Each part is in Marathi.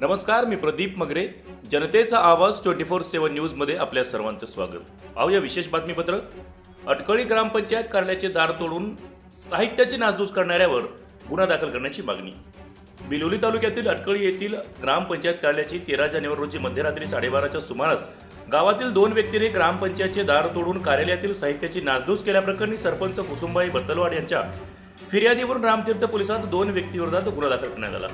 नमस्कार मी प्रदीप मगरे. जनतेचा आवाज ट्वेंटी फोर सेव्हन न्यूजमध्ये आपल्या सर्वांचं स्वागत. पाहूया विशेष बातमीपत्र. अटकळी ग्रामपंचायत कार्यालयाचे दार तोडून साहित्याची नासधूस करणाऱ्यावर गुन्हा दाखल करण्याची मागणी. बिलोली तालुक्यातील अटकळी येथील ग्रामपंचायत कार्यालयाची तेरा जानेवारी रोजी मध्यरात्री साडेबाराच्या सुमारास गावातील दोन व्यक्तीने ग्रामपंचायतचे दार तोडून कार्यालयातील साहित्याची नासधूस केल्याप्रकरणी सरपंच कुसुंबाई बत्तलवाड यांच्या फिर्यादीवरून रामतीर्थ पोलिसात दोन व्यक्तीविरोधात गुन्हा दाखल करण्यात आला.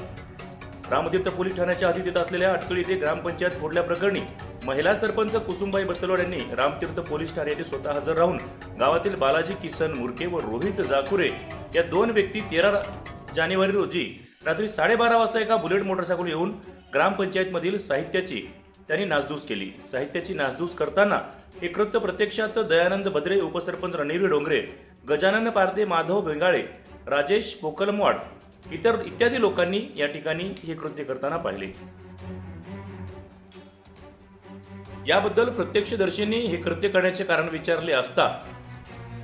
रामतीर्थ पोलीस ठाण्याच्या हद्दीत येत असलेल्या अटकळी येथे ग्रामपंचायत फोडल्याप्रकरणी महिला सरपंच कुसुमबाई बत्तलवाड यांनी रामतीर्थ पोलीस ठाणे येथे स्वतः हजर राहून गावातील बालाजी किसन मुरके व रोहित जाकुरे या दोन व्यक्ती तेरा जानेवारी रोजी रात्री साडेबारा वाजता एका बुलेट मोटरसायकल येऊन ग्रामपंचायतमधील साहित्याची त्यांनी नासधूस केली. साहित्याची नासधूस करताना हे कृत्य प्रत्यक्षात दयानंद भद्रे उपसरपंच रणवीर डोंगरे गजानन पारदे माधव भेंगाळे राजेश पोकलमवाड इतर इत्यादी लोकांनी या ठिकाणी हे कृत्य करताना पाहिले. याबद्दल प्रत्यक्षदर्शींनी हे कृत्य करण्याचे कारण विचारले असता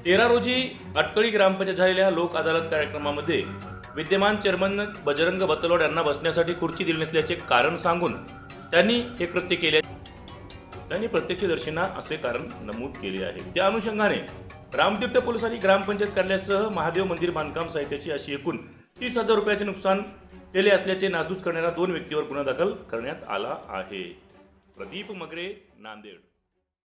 तेरा रोजी अटकळी ग्रामपंचायत झालेल्या लोक अदालत कार्यक्रमामध्ये विद्यमान चेअरमन बजरंग बतलवाड यांना बसण्यासाठी खुर्ची दिली नसल्याचे कारण सांगून त्यांनी हे कृत्य केले. त्यांनी प्रत्यक्षदर्शींना असे कारण नमूद केले आहे. त्या अनुषंगाने रामतीर्थ पोलिसांनी ग्रामपंचायत कार्यालयासह महादेव मंदिर बांधकाम साहित्याची अशी एकूण तीस हजार रुपयाचे नुकसान केले असल्याचे नासधूस करणाऱ्या दोन व्यक्तीवर गुन्हा दाखल करण्यात आला आहे. प्रदीप मगरे नांदेड.